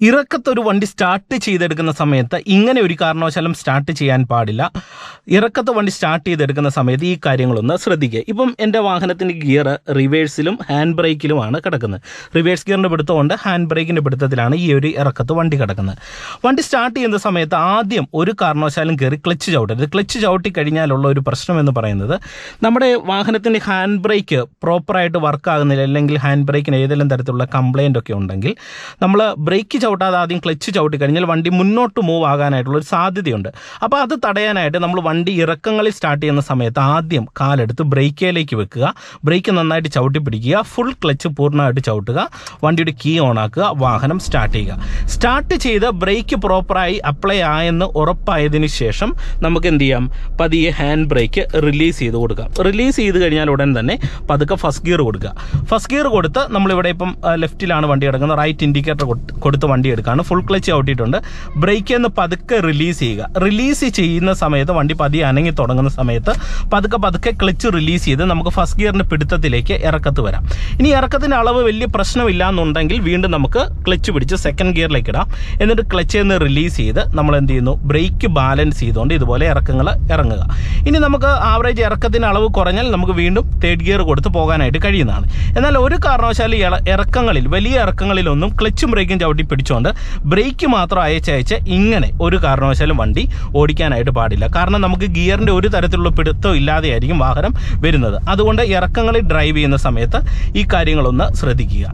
ഇറക്കത്തൊരു വണ്ടി സ്റ്റാർട്ട് ചെയ്തെടുക്കുന്ന സമയത്ത് ഇങ്ങനെ ഒരു കാരണവശാലും സ്റ്റാർട്ട് ചെയ്യാൻ പാടില്ല. ഇറക്കത്തെ വണ്ടി സ്റ്റാർട്ട് ചെയ്തെടുക്കുന്ന സമയത്ത് ഈ കാര്യങ്ങളൊന്ന് ശ്രദ്ധിക്കുക. ഇപ്പം എന്റെ വാഹനത്തിന്റെ ഗിയർ റിവേഴ്സിലും ഹാൻഡ് ബ്രേക്കിലുമാണ് കിടക്കുന്നത്. റിവേഴ്സ് ഗിയറിന്റെ പിടുത്തമുണ്ട്. ഹാൻഡ് ബ്രേക്കിന്റെ പിടുത്തത്തിലാണ് ഈ ഒരു ഇറക്കത്ത് വണ്ടി കിടക്കുന്നത്. വണ്ടി സ്റ്റാർട്ട് ചെയ്യുന്ന സമയത്ത് ആദ്യം ഒരു കാരണവശാലും കയറി ക്ലച്ച് ചവിട്ടരുത്. ക്ലച്ച് ചവിട്ടി കഴിഞ്ഞാലുള്ള ഒരു പ്രശ്നം എന്ന് പറയുന്നത് നമ്മുടെ വാഹനത്തിന്റെ ഹാൻഡ് ബ്രേക്ക് പ്രോപ്പറായിട്ട് വർക്ക് ആകുന്നില്ല. അല്ലെങ്കിൽ ഹാൻഡ് ബ്രേക്കിന് ഏതെങ്കിലും തരത്തിലുള്ള കംപ്ലയിന്റ് ഒക്കെ ഉണ്ടെങ്കിൽ നമ്മൾ ബ്രേക്ക് ചവിട്ടാതെ ആദ്യം ക്ലച്ച് ചവിട്ടി കഴിഞ്ഞാൽ വണ്ടി മുന്നോട്ട് മൂവ് ആകാനായിട്ടുള്ള ഒരു സാധ്യതയുണ്ട്. അപ്പോൾ അത് തടയാനായിട്ട് നമ്മൾ വണ്ടി ഇറക്കങ്ങളിൽ സ്റ്റാർട്ട് ചെയ്യുന്ന സമയത്ത് ആദ്യം കാലെടുത്ത് ബ്രേക്കിലേക്ക് വെക്കുക. ബ്രേക്ക് നന്നായിട്ട് ചവിട്ടി പിടിക്കുക. ഫുൾ ക്ലച്ച് പൂർണമായിട്ട് ചവിട്ടുക. വണ്ടിയുടെ കീ ഓൺ ആക്കുക. വാഹനം സ്റ്റാർട്ട് ചെയ്യുക. സ്റ്റാർട്ട് ചെയ്ത് ബ്രേക്ക് പ്രോപ്പറായി അപ്ലൈ ആയെന്ന് ഉറപ്പായതിന് ശേഷം നമുക്ക് എന്ത് ചെയ്യാം? പതിയെ ഹാൻഡ് ബ്രേക്ക് റിലീസ് ചെയ്ത് കൊടുക്കുക. റിലീസ് ചെയ്ത് കഴിഞ്ഞാൽ ഉടൻ തന്നെ പതുക്കെ ഫസ്റ്റ് ഗിയർ കൊടുക്കുക. ഫസ്റ്റ് ഗിയർ കൊടുത്ത് നമ്മളിവിടെ ഇപ്പം ലെഫ്റ്റിലാണ് വണ്ടി കിടക്കുന്നത്. റൈറ്റ് ഇൻഡിക്കേറ്റർ കൊടുത്ത് എടുക്കുകയാണ് ഫുൾ ക്ലച്ച് ഔട്ടിയിട്ടുണ്ട് ബ്രേക്ക് എന്ന് പതുക്കെ റിലീസ് ചെയ്യുക. റിലീസ് ചെയ്യുന്ന സമയത്ത് വണ്ടി പതിയെ അനങ്ങി തുടങ്ങുന്ന സമയത്ത് പതുക്കെ പതുക്കെ ക്ലച്ച് റിലീസ് ചെയ്ത് നമുക്ക് ഫസ്റ്റ് ഗിയറിന്റെ പിടുത്തത്തിലേക്ക് ഇറക്കത്ത് വരാം. ഇനി ഇറക്കത്തിന്റെ അളവ് വലിയ പ്രശ്നമില്ല എന്നുണ്ടെങ്കിൽ വീണ്ടും നമുക്ക് ക്ലച്ച് പിടിച്ച് സെക്കൻഡ് ഗിയറിലേക്ക് ഇടാം. എന്നിട്ട് ക്ലച്ച് നിന്ന് റിലീസ് ചെയ്ത് നമ്മൾ എന്ത് ചെയ്യുന്നു? ബ്രേക്ക് ബാലൻസ് ചെയ്തുകൊണ്ട് ഇതുപോലെ ഇറക്കങ്ങൾ ഇറങ്ങുക. ഇനി നമുക്ക് ആവറേജ് ഇറക്കത്തിന് അളവ് കുറഞ്ഞാൽ നമുക്ക് വീണ്ടും തേർഡ് ഗിയർ കൊടുത്ത് പോകാനായിട്ട് കഴിയുന്നതാണ്. എന്നാൽ ഒരു കാരണവശാലും ഇറക്കങ്ങളിൽ വലിയ ഇറക്കങ്ങളിലൊന്നും ക്ലച്ചും ബ്രേക്കും ചവിട്ടി പിടിച്ചുകൊണ്ട് ബ്രേക്ക് മാത്രം അയച്ചയച്ച് ഇങ്ങനെ ഒരു കാരണവശാലും വണ്ടി ഓടിക്കാനായിട്ട് പാടില്ല. കാരണം നമുക്ക് ഗിയറിന്റെ ഒരു തരത്തിലുള്ള പിടുത്തം ഇല്ലാതെയായിരിക്കും വാഹനം വരുന്നത്. അതുകൊണ്ട് ഇറക്കങ്ങളിൽ ഡ്രൈവ് ചെയ്യുന്ന സമയത്ത് ഈ കാര്യങ്ങളൊന്ന് ശ്രദ്ധിക്കുക.